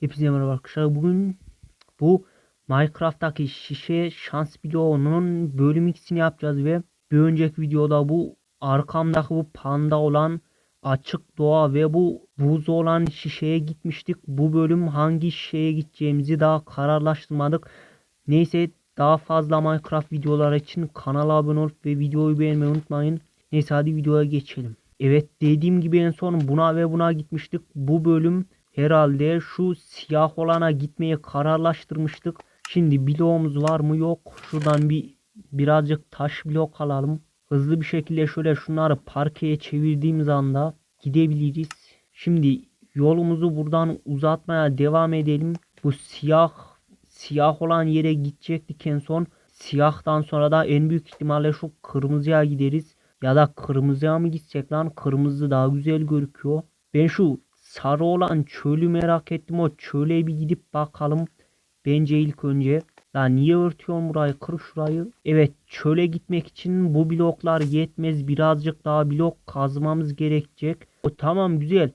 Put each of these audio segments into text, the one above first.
Hepinize merhaba arkadaşlar. Bugün bu Minecraft'taki şişe şans bloğunun bölüm ikisini yapacağız ve bir önceki videoda bu arkamdaki bu panda olan açık doğa ve bu buz olan şişeye gitmiştik. Bu bölüm hangi şişeye gideceğimizi daha kararlaştırmadık. Neyse daha fazla Minecraft videoları için kanala abone olup ve videoyu beğenmeyi unutmayın. Neyse hadi videoya geçelim. Evet dediğim gibi en son buna ve buna gitmiştik. Bu bölüm herhalde şu siyah olana gitmeye kararlaştırmıştık. Şimdi bloğumuz var mı yok. Şuradan bir birazcık taş blok alalım. Hızlı bir şekilde şöyle şunları parkeye çevirdiğimiz anda gidebiliriz. Şimdi yolumuzu buradan uzatmaya devam edelim. Bu siyah siyah olan yere gidecektik en son. Siyahtan sonra da en büyük ihtimalle şu kırmızıya gideriz. Ya da kırmızıya mı gitsek lan? Kırmızı daha güzel gözüküyor. Ben şu sarı olan çölü merak ettim. O çöle bir gidip bakalım. Bence ilk önce. Lan niye örtüyorum burayı? Kır şurayı. Evet çöle gitmek için bu bloklar yetmez. Birazcık daha blok kazmamız gerekecek. O tamam güzel.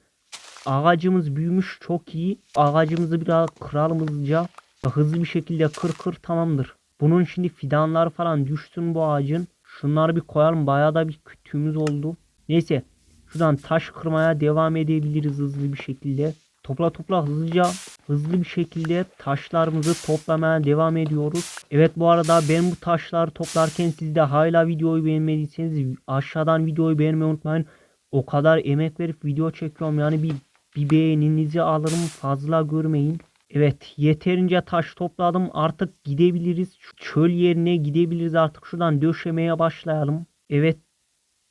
Ağacımız büyümüş çok iyi. Ağacımızı biraz kıralım hızlıca. Hızlı bir şekilde kır kır tamamdır. Bunun şimdi fidanları falan düşsün bu ağacın. Şunları bir koyalım. Bayağı da bir kütüğümüz oldu. Neyse. Şuradan taş kırmaya devam edebiliriz hızlı bir şekilde. Topla topla hızlıca hızlı bir şekilde taşlarımızı toplamaya devam ediyoruz. Evet bu arada ben bu taşları toplarken siz de hala videoyu beğenmediyseniz aşağıdan videoyu beğenmeyi unutmayın. O kadar emek verip video çekiyorum yani bir, bir beğeninizi alırım fazla görmeyin. Evet yeterince taş topladım artık gidebiliriz. Çöl yerine gidebiliriz artık şuradan döşemeye başlayalım. Evet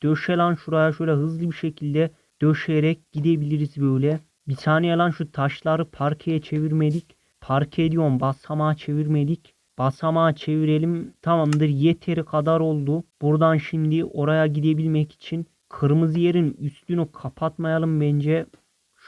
döşe lan şuraya şöyle hızlı bir şekilde döşeyerek gidebiliriz böyle. Bir saniye lan şu taşları parkeye çevirmedik. Parke diyorum basamağa çevirmedik. Basamağa çevirelim. Tamamdır yeteri kadar oldu. Buradan şimdi oraya gidebilmek için kırmızı yerin üstünü kapatmayalım bence.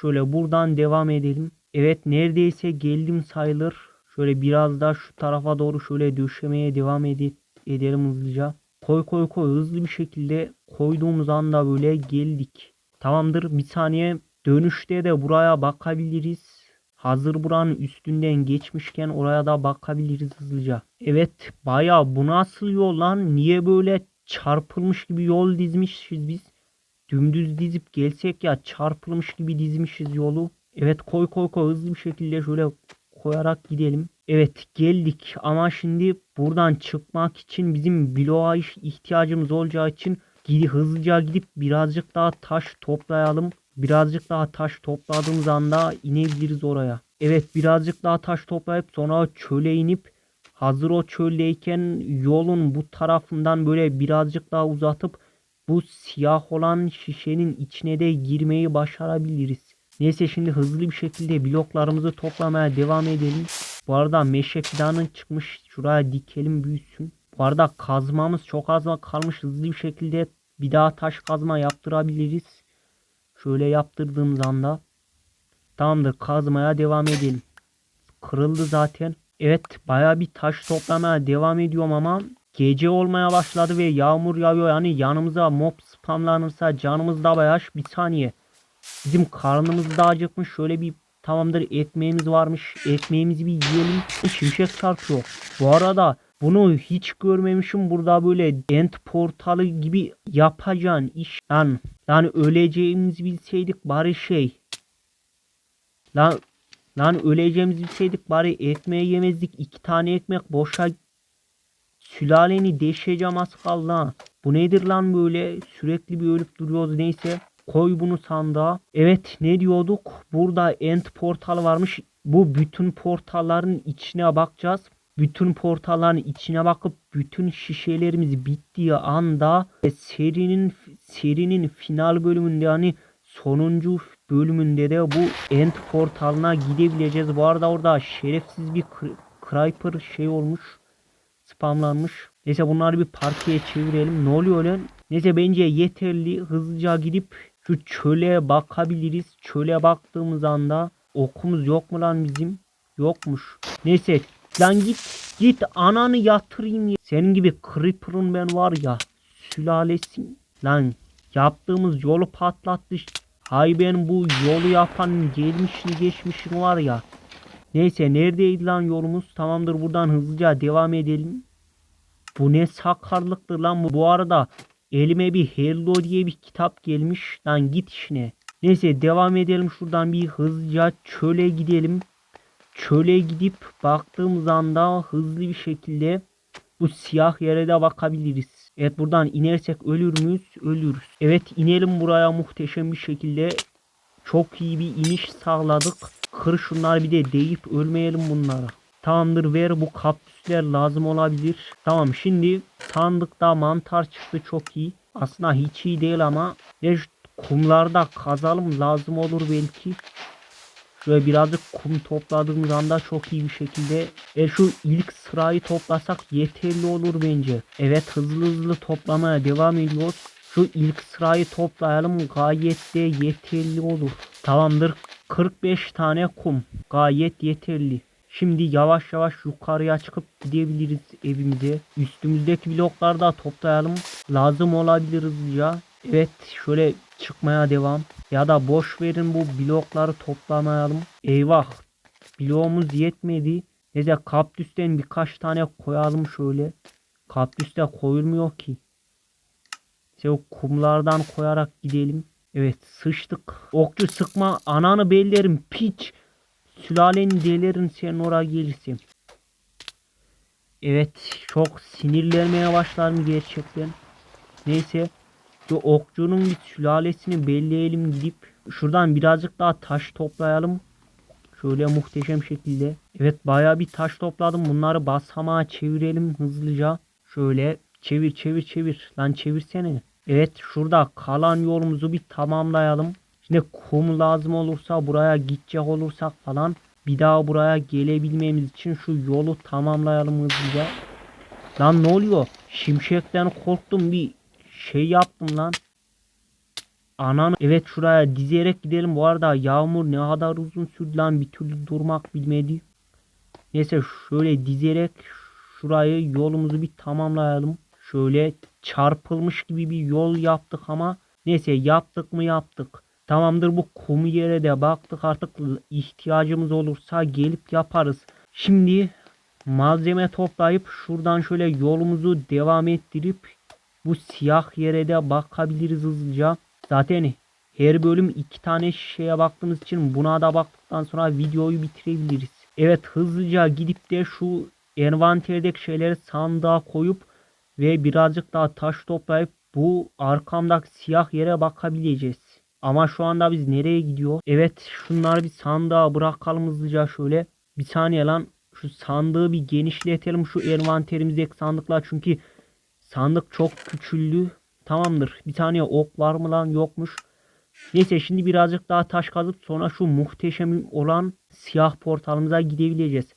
Şöyle buradan devam edelim. Evet neredeyse geldim sayılır. Şöyle biraz daha şu tarafa doğru şöyle döşemeye devam ede edelim hızlıca. Koy koy koy hızlı bir şekilde koyduğumuz anda böyle geldik. Tamamdır bir saniye dönüşte de buraya bakabiliriz. Hazır buranın üstünden geçmişken oraya da bakabiliriz hızlıca. Evet baya bu nasıl yol lan? Niye böyle çarpılmış gibi yol dizmişiz biz? Dümdüz dizip gelsek ya çarpılmış gibi dizmişiz yolu. Evet koy koy koy hızlı bir şekilde şöyle koyarak gidelim. Evet geldik ama şimdi buradan çıkmak için bizim bloğa ihtiyacımız olacağı için gidi hızlıca gidip birazcık daha taş toplayalım. Birazcık daha taş topladığımız anda inebiliriz oraya. Evet birazcık daha taş toplayıp sonra çöle inip hazır o çöldeyken yolun bu tarafından böyle birazcık daha uzatıp bu siyah olan şişenin içine de girmeyi başarabiliriz. Neyse şimdi hızlı bir şekilde bloklarımızı toplamaya devam edelim. Bu arada meşe fidanı çıkmış. Şuraya dikelim büyüsün. Bu arada kazmamız çok az kalmış. Hızlı bir şekilde bir daha taş kazma yaptırabiliriz. Şöyle yaptırdığımız anda. Tamamdır kazmaya devam edelim. Kırıldı zaten. Evet baya bir taş toplamaya devam ediyorum ama gece olmaya başladı ve yağmur yağıyor. Yani yanımıza mob spamlanırsa canımız da bayaş bir saniye. Bizim karnımız da acıkmış. Şöyle bir tamamdır ekmeğimiz varmış. Ekmeğimizi bir yiyelim. Şimşek çarpıyor. Bu arada bunu hiç görmemişim. Burada böyle end portalı gibi yapacağın iş. Lan, lan öleceğimizi bilseydik bari şey. Lan, lan öleceğimizi bilseydik bari ekmeği yemezdik. iki tane ekmek boşa sülaleni deşeceğim az kaldı ha. Bu nedir lan böyle sürekli bir ölüp duruyoruz neyse. Koy bunu sandığa. Evet ne diyorduk? Burada end portal varmış. Bu bütün portalların içine bakacağız. Bütün portalların içine bakıp bütün şişelerimiz bittiği anda serinin serinin final bölümünde yani sonuncu bölümünde de bu end portalına gidebileceğiz. Bu arada orada şerefsiz bir Creeper şey olmuş. Spamlanmış. Neyse bunları bir parkeye çevirelim. Ne oluyor lan? Neyse bence yeterli. Hızlıca gidip şu çöle bakabiliriz. Çöle baktığımız anda okumuz yok mu lan bizim? Yokmuş. Neyse lan git git ananı yatırayım ya. Senin gibi creeper'ın ben var ya sülalesin. Lan yaptığımız yolu patlattı. Hay ben bu yolu yapan gelmişini geçmişini var ya. Neyse neredeydi lan yolumuz? Tamamdır buradan hızlıca devam edelim. Bu ne sakarlıktır lan bu. Bu arada elime bir Hello diye bir kitap gelmiş. Lan git işine. Neyse devam edelim şuradan bir hızlıca çöle gidelim. Çöle gidip baktığımız anda hızlı bir şekilde bu siyah yere de bakabiliriz. Evet buradan inersek ölür müyüz? Ölürüz. Evet inelim buraya muhteşem bir şekilde. Çok iyi bir iniş sağladık. Kır şunları bir de deyip ölmeyelim bunlara. Tamamdır ver bu kaktüsler lazım olabilir. Tamam şimdi sandıkta mantar çıktı çok iyi. Aslında hiç iyi değil ama ya şu kumlarda kazalım lazım olur belki. Şöyle birazcık kum topladığımız anda çok iyi bir şekilde e şu ilk sırayı toplasak yeterli olur bence. Evet hızlı hızlı toplamaya devam ediyoruz. Şu ilk sırayı toplayalım gayet de yeterli olur. Tamamdır 45 tane kum gayet yeterli. Şimdi yavaş yavaş yukarıya çıkıp gidebiliriz evimize. Üstümüzdeki blokları da toplayalım. Lazım olabilir hızlıca. Evet şöyle çıkmaya devam. Ya da boş verin bu blokları toplamayalım. Eyvah. Bloğumuz yetmedi. Neyse kaktüsten birkaç tane koyalım şöyle. Kaktüs de koyulmuyor ki. İşte o kumlardan koyarak gidelim. Evet sıçtık. Okçu sıkma ananı bellerim piç. Sülalenin delerin senin oraya gelirsin. Evet çok sinirlenmeye başlarım gerçekten. Neyse şu okçunun bir sülalesini belleyelim gidip şuradan birazcık daha taş toplayalım. Şöyle muhteşem şekilde. Evet baya bir taş topladım. Bunları basamağa çevirelim hızlıca. Şöyle çevir çevir çevir. Lan çevirsene. Evet şurada kalan yolumuzu bir tamamlayalım. Şimdi kum lazım olursa buraya gidecek olursak falan bir daha buraya gelebilmemiz için şu yolu tamamlayalım hızlıca. Lan ne oluyor? Şimşekten korktum bir şey yaptım lan. Ananı evet şuraya dizerek gidelim. Bu arada yağmur ne kadar uzun sürdü lan bir türlü durmak bilmedi. Neyse şöyle dizerek şurayı yolumuzu bir tamamlayalım. Şöyle çarpılmış gibi bir yol yaptık ama neyse yaptık mı yaptık. Tamamdır bu kum yere de baktık artık ihtiyacımız olursa gelip yaparız. Şimdi malzeme toplayıp şuradan şöyle yolumuzu devam ettirip bu siyah yere de bakabiliriz hızlıca. Zaten her bölüm iki tane şeye baktığımız için buna da baktıktan sonra videoyu bitirebiliriz. Evet hızlıca gidip de şu envanterdeki şeyleri sandığa koyup ve birazcık daha taş toplayıp bu arkamdaki siyah yere bakabileceğiz. Ama şu anda biz nereye gidiyor? Evet şunları bir sandığa bırakalım hızlıca şöyle. Bir saniye lan şu sandığı bir genişletelim şu envanterimizdeki sandıklar çünkü sandık çok küçüldü. Tamamdır. Bir saniye ok var mı lan yokmuş. Neyse şimdi birazcık daha taş kazıp sonra şu muhteşem olan siyah portalımıza gidebileceğiz.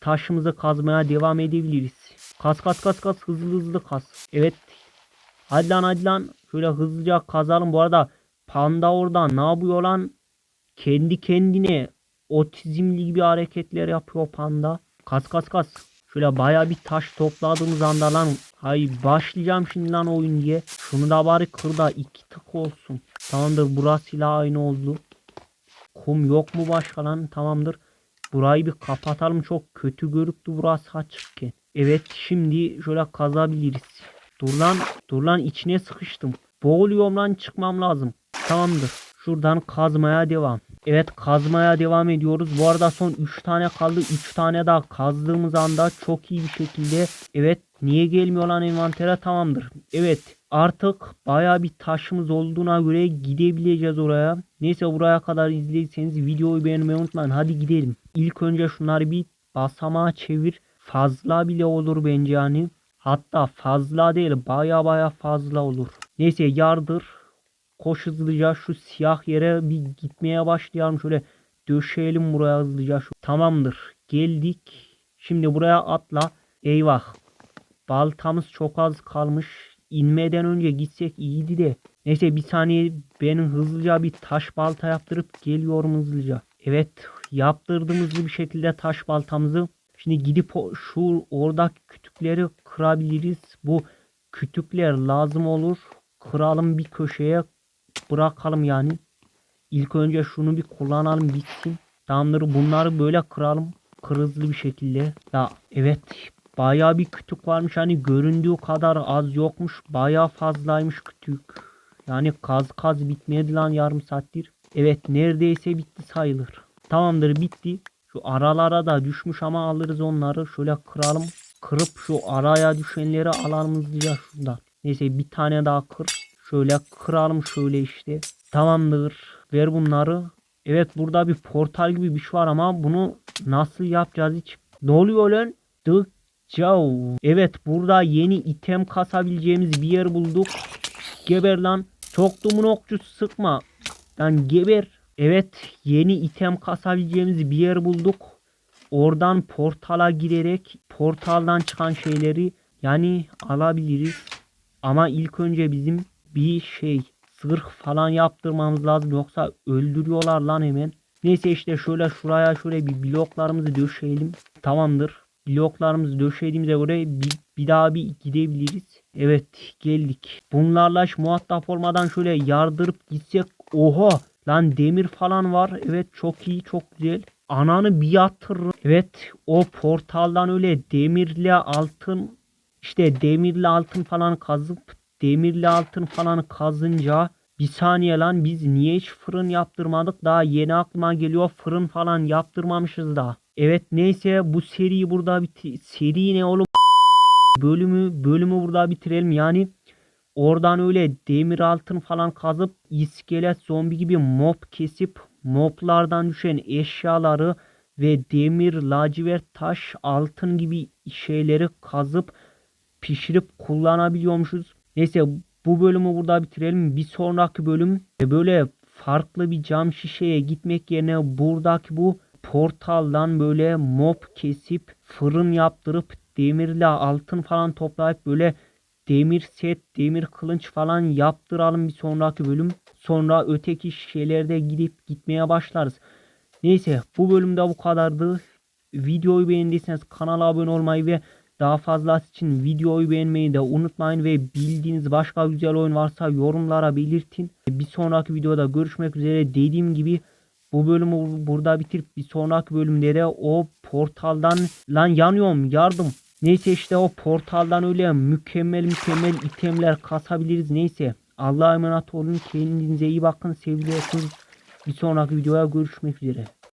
Taşımızı kazmaya devam edebiliriz. Kaz kaz kaz kaz hızlı hızlı kaz. Evet. Hadi lan hadi lan. Şöyle hızlıca kazalım. Bu arada panda orada ne yapıyor lan? Kendi kendine otizmli gibi hareketler yapıyor panda. Kaz kaz kaz. Şöyle baya bir taş topladığımız anda lan. Hay başlayacağım şimdi lan oyun diye. Şunu da bari kır da iki tık olsun. Tamamdır burasıyla aynı oldu. Kum yok mu başka lan? Tamamdır. Burayı bir kapatalım. Çok kötü görüktü burası açıkken. Evet şimdi şöyle kazabiliriz. Dur lan. Dur lan içine sıkıştım. Boğuluyorum lan çıkmam lazım. Tamamdır. Şuradan kazmaya devam. Evet kazmaya devam ediyoruz. Bu arada son 3 tane kaldı. 3 tane daha kazdığımız anda çok iyi bir şekilde. Evet niye gelmiyor lan envantere tamamdır. Evet artık baya bir taşımız olduğuna göre gidebileceğiz oraya. Neyse buraya kadar izlediyseniz videoyu beğenmeyi unutmayın. Hadi gidelim. İlk önce şunları bir basamağa çevir. Fazla bile olur bence yani. Hatta fazla değil baya baya fazla olur. Neyse yardır. Koş hızlıca şu siyah yere bir gitmeye başlayalım. Şöyle döşeyelim buraya hızlıca. Şu. Tamamdır. Geldik. Şimdi buraya atla. Eyvah. Baltamız çok az kalmış. İnmeden önce gitsek iyiydi de. Neyse bir saniye ben hızlıca bir taş balta yaptırıp geliyorum hızlıca. Evet yaptırdım hızlı bir şekilde taş baltamızı. Şimdi gidip şu oradaki kütükleri kırabiliriz. Bu kütükler lazım olur. Kıralım bir köşeye bırakalım yani. İlk önce şunu bir kullanalım bitsin. Tamamdır bunları böyle kıralım. Kırızlı bir şekilde. Ya evet bayağı bir kütük varmış. Hani göründüğü kadar az yokmuş. Bayağı fazlaymış kütük. Yani kaz kaz bitmedi lan yarım saattir. Evet neredeyse bitti sayılır. Tamamdır bitti. Şu aralara da düşmüş ama alırız onları. Şöyle kıralım. Kırıp şu araya düşenleri alalım hızlıca şuradan. Neyse bir tane daha kır. Şöyle kıralım şöyle işte. Tamamdır. Ver bunları. Evet burada bir portal gibi bir şey var ama bunu nasıl yapacağız hiç? Ne oluyor lan? The Joe. Evet burada yeni item kasabileceğimiz bir yer bulduk. Geber lan. Soktumun okçusu sıkma. Lan geber. Evet yeni item kasabileceğimiz bir yer bulduk. Oradan portala girerek portaldan çıkan şeyleri yani alabiliriz. Ama ilk önce bizim bir şey zırh falan yaptırmamız lazım yoksa öldürüyorlar lan hemen. Neyse işte şöyle şuraya şöyle bir bloklarımızı döşeyelim. Tamamdır. Bloklarımızı döşediğimize göre bir, bir daha bir gidebiliriz. Evet geldik. Bunlarla hiç muhatap olmadan şöyle yardırıp gitsek. Oha lan demir falan var. Evet çok iyi çok güzel. Ananı bir yatırırım. Evet o portaldan öyle demirle altın işte demirli altın falan kazıp demirli altın falan kazınca bir saniye lan biz niye hiç fırın yaptırmadık daha yeni aklıma geliyor fırın falan yaptırmamışız da. Evet neyse bu seriyi burada biti seri ne oğlum bölümü bölümü burada bitirelim yani oradan öyle demir altın falan kazıp iskelet zombi gibi mob kesip moblardan düşen eşyaları ve demir lacivert taş altın gibi şeyleri kazıp pişirip kullanabiliyormuşuz. Neyse bu bölümü burada bitirelim. Bir sonraki bölüm böyle farklı bir cam şişeye gitmek yerine buradaki bu portaldan böyle mob kesip fırın yaptırıp demirle altın falan toplayıp böyle demir set, demir kılınç falan yaptıralım bir sonraki bölüm. Sonra öteki şeylerde gidip gitmeye başlarız. Neyse bu bölümde bu kadardı. Videoyu beğendiyseniz kanala abone olmayı ve daha fazlası için videoyu beğenmeyi de unutmayın ve bildiğiniz başka güzel oyun varsa yorumlara belirtin. Bir sonraki videoda görüşmek üzere. Dediğim gibi bu bölümü burada bitirip bir sonraki bölümde de o portaldan lan yanıyorum yardım. Neyse işte o portaldan öyle mükemmel mükemmel itemler kasabiliriz. Neyse Allah'a emanet olun. Kendinize iyi bakın. Seviyorsunuz. Bir sonraki videoya görüşmek üzere.